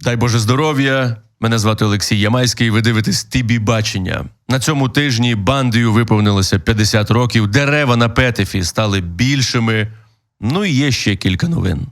Дай Боже здоров'я. Мене звати Олексій Ямайський. Ви дивитесь ТІБІ бачення. На цьому тижні бандою виповнилося 50 років. Дерева на Петефі стали більшими. Ну і є ще кілька новин.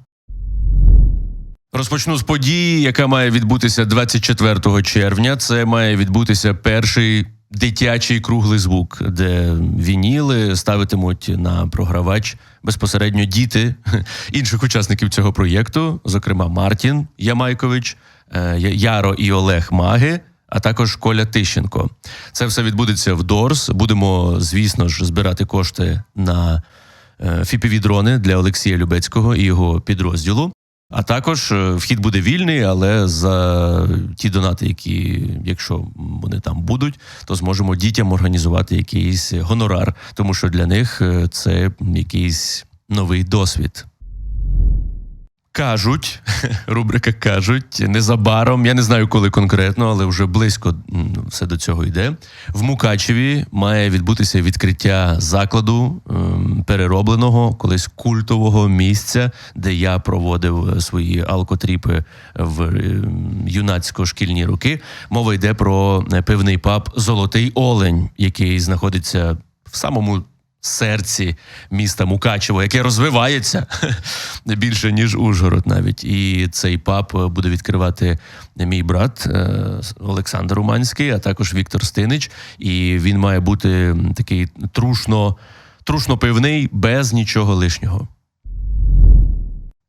Розпочну з події, яка має відбутися 24 червня. Це має відбутися перший дитячий круглий звук, де вініли ставитимуть на програвач безпосередньо діти інших учасників цього проєкту, зокрема Мартін Ямайкович, е, Яро і Олег Маги. А також Коля Тищенко. Це все відбудеться в Дорс. Будемо, звісно ж, збирати кошти на fpv дрони для Олексія Любецького і його підрозділу. А також е, вхід буде вільний, але за ті донати, які, якщо вони там будуть, то зможемо дітям організувати якийсь гонорар, тому що для них е, це якийсь новий досвід. Кажуть, рубрика кажуть, незабаром, я не знаю коли конкретно, але вже близько все до цього йде. В Мукачеві має відбутися відкриття закладу ем, переробленого, колись культового місця, де я проводив е, свої алкотріпи в ем, юнацько-шкільні роки. Мова йде про е, пивний паб Золотий Олень, який знаходиться в самому серці міста Мукачево, яке розвивається більше ніж Ужгород, навіть і цей паб буде відкривати мій брат е, Олександр Руманський, а також Віктор Стинич. І він має бути такий трушно, трушно пивний, без нічого лишнього.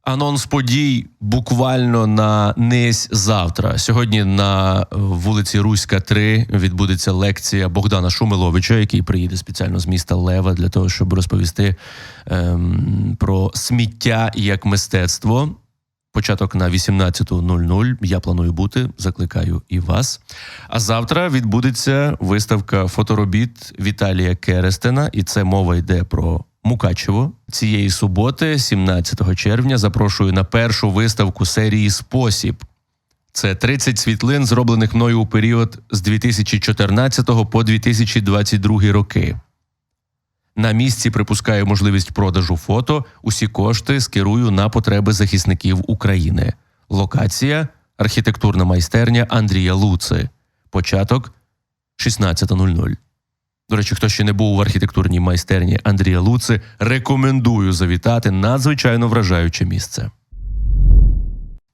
Анонс подій буквально на несь завтра. Сьогодні на вулиці Руська, 3 відбудеться лекція Богдана Шумиловича, який приїде спеціально з міста Лева для того, щоб розповісти ем, про сміття як мистецтво. Початок на 18.00. Я планую бути. Закликаю і вас. А завтра відбудеться виставка фоторобіт Віталія Керестена, і це мова йде про Мукачево. Цієї суботи, 17 червня, запрошую на першу виставку серії Спосіб. Це 30 світлин, зроблених мною у період з 2014 по 2022 роки. На місці припускаю можливість продажу фото. Усі кошти скерую на потреби захисників України. Локація архітектурна майстерня Андрія Луци. Початок 16.00. До речі, хто ще не був в архітектурній майстерні Андрія Луци, рекомендую завітати надзвичайно вражаюче місце.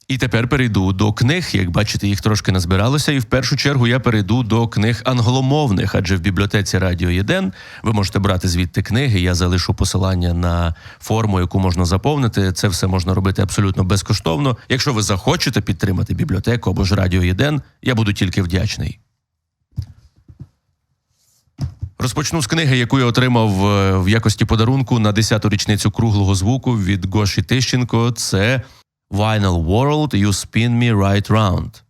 І тепер перейду до книг. Як бачите, їх трошки назбиралося. І в першу чергу я перейду до книг англомовних, адже в бібліотеці Радіо Єден ви можете брати звідти книги. Я залишу посилання на форму, яку можна заповнити. Це все можна робити абсолютно безкоштовно. Якщо ви захочете підтримати бібліотеку або ж Радіо Єден, я буду тільки вдячний. Розпочну з книги, яку я отримав е, в якості подарунку на 10-ту річницю круглого звуку від Гоші Тищенко. Це Vinyl World You Spin Me Right Round.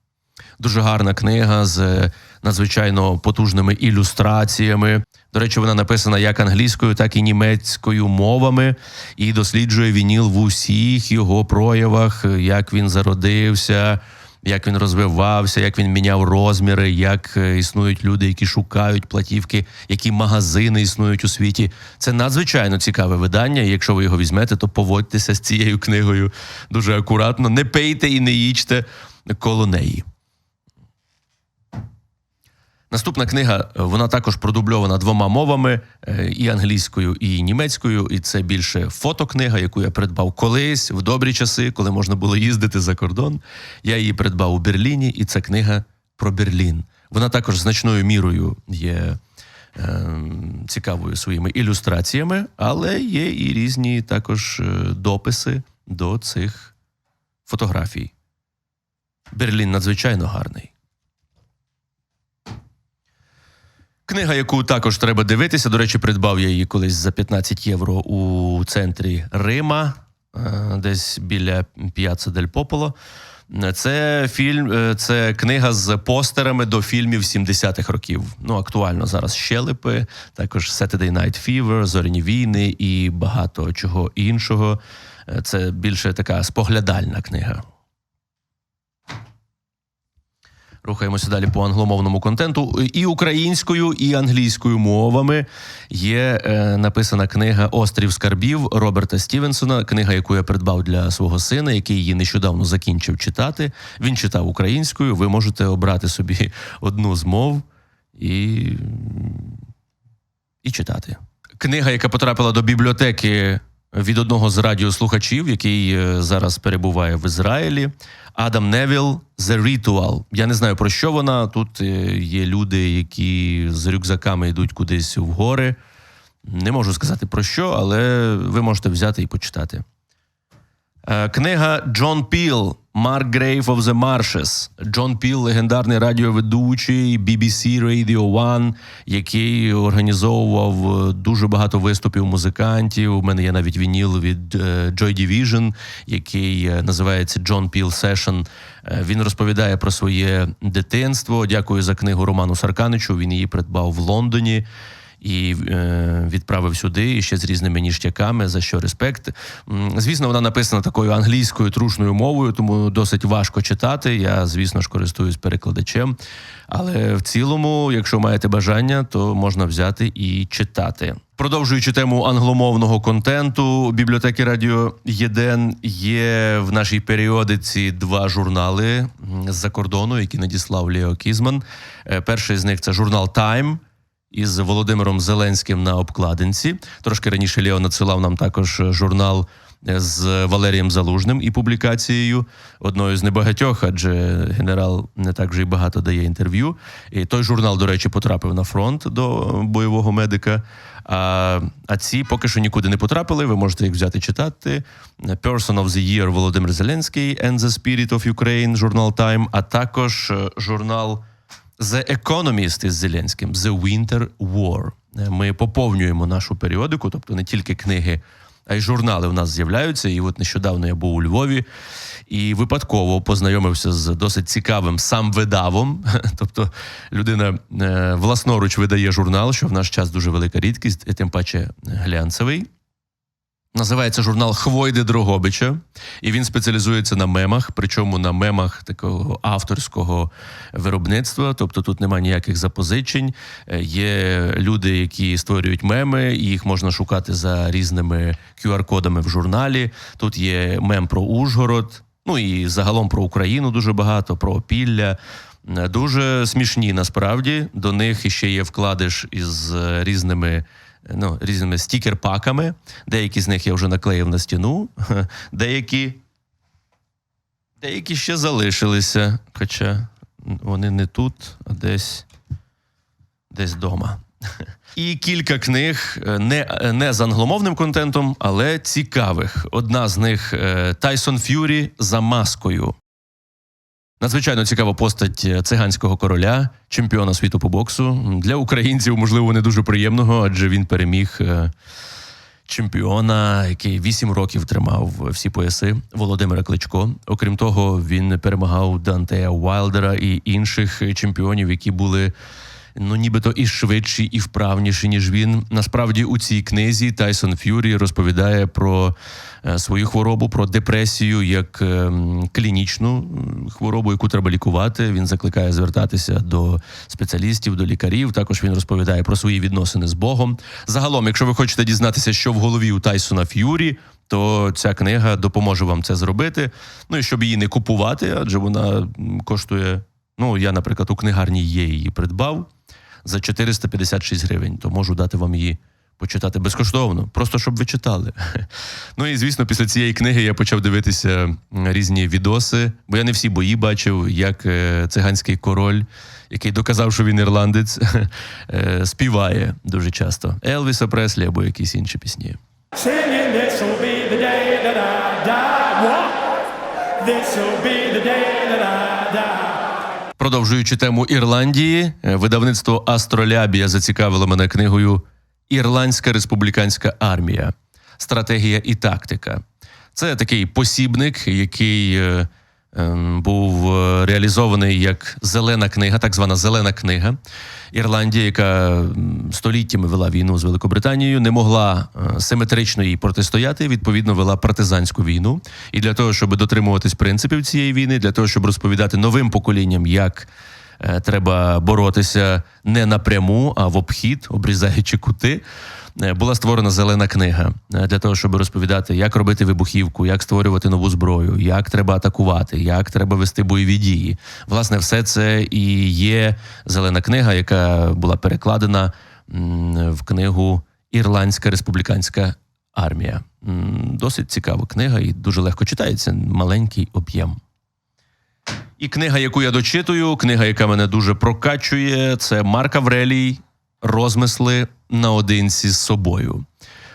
Дуже гарна книга з е, надзвичайно потужними ілюстраціями. До речі, вона написана як англійською, так і німецькою мовами, і досліджує вініл в усіх його проявах, як він зародився, як він розвивався, як він міняв розміри, як е, існують люди, які шукають платівки, які магазини існують у світі. Це надзвичайно цікаве видання. Якщо ви його візьмете, то поводьтеся з цією книгою дуже акуратно. Не пейте і не їчте коло неї. Наступна книга, вона також продубльована двома мовами: е, і англійською, і німецькою. І це більше фотокнига, яку я придбав колись в добрі часи, коли можна було їздити за кордон. Я її придбав у Берліні, і це книга про Берлін. Вона також значною мірою є е, цікавою своїми ілюстраціями, але є і різні також е, дописи до цих фотографій. Берлін надзвичайно гарний. Книга, яку також треба дивитися. До речі, придбав я її колись за 15 євро у центрі Рима, е, десь біля П'яца Дель Пополо. Це фільм, е, це книга з постерами до фільмів 70-х років. Ну, актуально зараз щелепи, також Saturday Night Fever, Зоряні війни і багато чого іншого. Е, це більше така споглядальна книга. Рухаємося далі по англомовному контенту. І українською, і англійською мовами є е, написана книга Острів скарбів Роберта Стівенсона. Книга, яку я придбав для свого сина, який її нещодавно закінчив читати. Він читав українською. Ви можете обрати собі одну з мов і, і читати. Книга, яка потрапила до бібліотеки від одного з радіослухачів, який е, зараз перебуває в Ізраїлі. Адам Невіл The Ritual. Я не знаю про що вона. Тут е, є люди, які з рюкзаками йдуть кудись в гори. Не можу сказати про що, але ви можете взяти і почитати. Е, Книга Джон Піл Grave of the Marshes. Джон Піл, легендарний радіоведучий BBC Radio One, який організовував е, дуже багато виступів музикантів. У мене є навіть вініл від е, Joy Division, який називається Peel Session. Е, Він розповідає про своє дитинство. Дякую за книгу Роману Сарканичу. Він її придбав в Лондоні і е, відправив сюди і ще з різними ніштяками, за що респект. Звісно, вона написана такою англійською трушною мовою, тому досить важко читати. Я, звісно ж, користуюсь перекладачем. Але в цілому, якщо маєте бажання, то можна взяти і читати. Продовжуючи тему англомовного контенту, бібліотеки Радіо Єден є в нашій періодиці два журнали з-за кордону, які надіслав Лео Кізман. Е, Перший з них це журнал Time із Володимиром Зеленським на обкладинці. Трошки раніше Лео надсилав нам також журнал е, з Валерієм Залужним і публікацією одною з небагатьох, адже генерал не так вже й багато дає інтерв'ю. І той журнал, до речі, потрапив на фронт до бойового медика. А, а ці поки що нікуди не потрапили. Ви можете їх взяти читати. Person of the Year Володимир Зеленський and the Spirit of Ukraine, журнал Time, а також е, журнал The Economist із Зеленським, The Winter War. Е, Ми поповнюємо нашу періодику, тобто не тільки книги, а й журнали в нас з'являються. І от нещодавно я був у Львові і випадково познайомився з досить цікавим самвидавом. Тобто людина е, власноруч видає журнал, що в наш час дуже велика рідкість, і тим паче глянцевий. Називається журнал Хвойди Дрогобича, і він спеціалізується на мемах, причому на мемах такого авторського виробництва. Тобто тут немає ніяких запозичень. Е, Є люди, які створюють меми, і їх можна шукати за різними QR-кодами в журналі. Тут є мем про Ужгород, ну і загалом про Україну дуже багато, про опілля. Е, Дуже смішні насправді. До них ще є вкладиш із е, різними ну, різними стікер-паками. Деякі з них я вже наклеїв на стіну, деякі, деякі ще залишилися, хоча вони не тут, а десь, десь вдома. І кілька книг е, не, не з англомовним контентом, але цікавих. Одна з них е, Тайсон Ф'юрі за маскою. Надзвичайно цікава постать е, циганського короля, чемпіона світу по боксу. Для українців, можливо, не дуже приємного, адже він переміг е, чемпіона, який вісім років тримав всі пояси Володимира Кличко. Окрім того, він перемагав Дантея Уайлдера і інших чемпіонів, які були. Ну, нібито і швидші, і вправніші, ніж він. Насправді, у цій книзі Тайсон Ф'юрі розповідає про е, свою хворобу, про депресію як е, клінічну хворобу, яку треба лікувати. Він закликає звертатися до спеціалістів, до лікарів. Також він розповідає про свої відносини з Богом. Загалом, якщо ви хочете дізнатися, що в голові у Тайсона Ф'юрі, то ця книга допоможе вам це зробити. Ну і щоб її не купувати, адже вона коштує. Ну, я, наприклад, у книгарні є її придбав за 456 гривень, то можу дати вам її почитати безкоштовно, просто щоб ви читали. Ну і звісно, після цієї книги я почав дивитися різні відоси, бо я не всі бої бачив, як е, циганський король, який доказав, що він ірландець, е, співає дуже часто Елвіса Преслі або якісь інші пісні. Singing, this'll be the day that I die. Продовжуючи тему Ірландії, е, видавництво Астролябія зацікавило мене книгою Ірландська республіканська армія. Стратегія і тактика. Це такий посібник, який е, був е, реалізований як зелена книга, так звана зелена книга. Ірландія, яка століттями вела війну з Великобританією, не могла е, симетрично їй протистояти. Відповідно, вела партизанську війну. І для того, щоб дотримуватись принципів цієї війни, для того, щоб розповідати новим поколінням, як треба боротися не напряму, а в обхід, обрізаючи кути. е, Була створена зелена книга е, для того, щоб розповідати, як робити вибухівку, як створювати нову зброю, як треба атакувати, як треба вести бойові дії. Власне, все це і є зелена книга, яка була перекладена в книгу Ірландська республіканська армія. Досить цікава книга і дуже легко читається. Маленький об'єм. І книга, яку я дочитую, книга, яка мене дуже прокачує, це Марк Аврелій Розмисли наодинці з собою.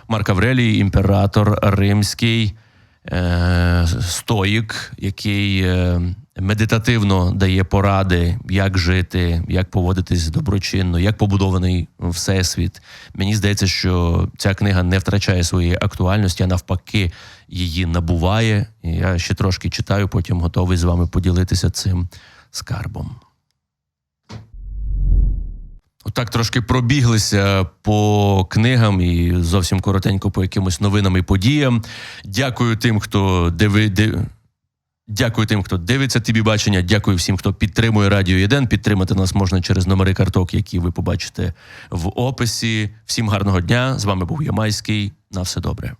Марк Аврелій, імператор римський, е, стоїк, який е, медитативно дає поради, як жити, як поводитись доброчинно, як побудований всесвіт. Мені здається, що ця книга не втрачає своєї актуальності, а навпаки, її набуває. Я ще трошки читаю, потім готовий з вами поділитися цим скарбом. Отак трошки пробіглися по книгам і зовсім коротенько по якимось новинам і подіям. Дякую тим, хто диви, ди- Дякую тим, хто дивиться тобі бачення. Дякую всім, хто підтримує Радіо 1. Підтримати нас можна через номери карток, які ви побачите в описі. Всім гарного дня. З вами був Ямайський. На все добре.